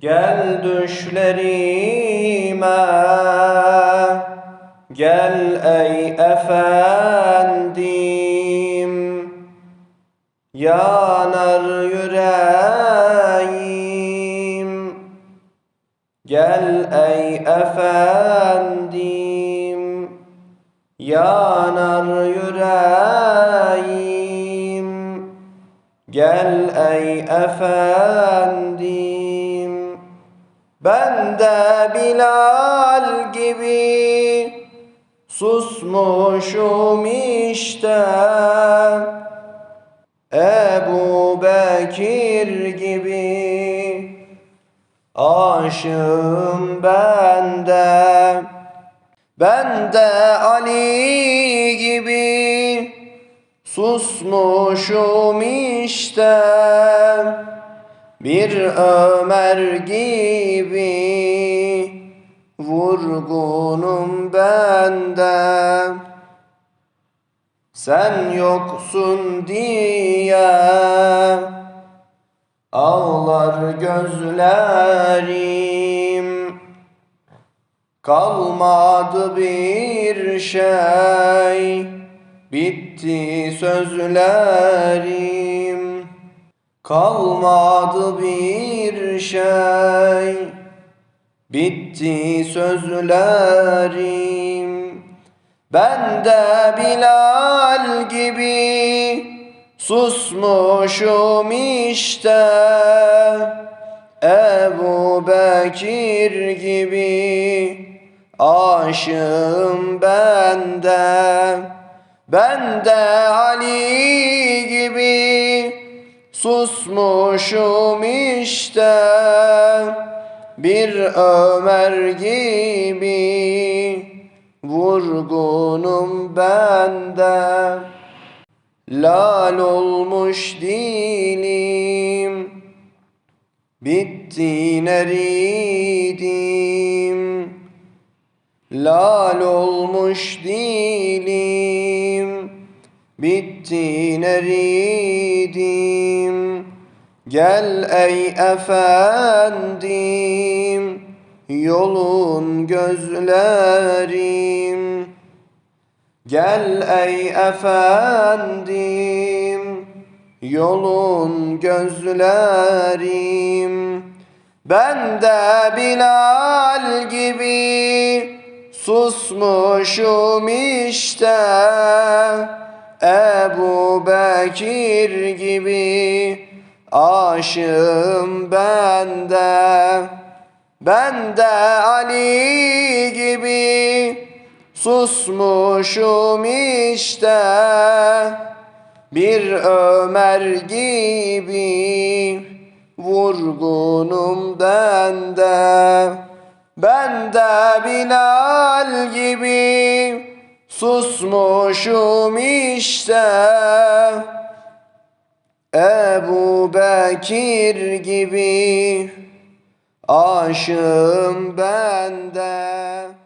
Gel düşlerime Gel ey efendim. Yanar yüreğim. Gel ey efendim. Yanar yüreğim. Gel ey efendim Ben de Bilal gibi Susmuşum işte. Ebu Bekir gibi Aşığım ben de. Ben de Ali gibi Susmuşum işte Bir Ömer gibi Vurgunum ben de Sen yoksun diye Ağlar gözlerim. Kalmadı bir şey Bitti sözlerim Kalmadı bir şey. Bitti sözlerim. Ben de Bilal gibi Susmuşum işte. Ebu Bekir gibi Aşığım ben de. Ben de Ali gibi Susmuşum işte Bir Ömer gibi. Vurgunum ben de Lal olmuş dilim. Bitti eridim Lal olmuş dilim Bitti eridim Gel ey efendim Yolun gözlerim. Gel ey efendim Yolun gözlerim. Ben de Bilal gibi Susmuşum işte Ebu Bekir gibi Aşığım ben de Ben de Ali gibi Susmuşum işte. Bir Ömer gibi vurgunum ben de ben de Bilal gibi susmuşum işte. Ebu Bekir gibi aşığım ben de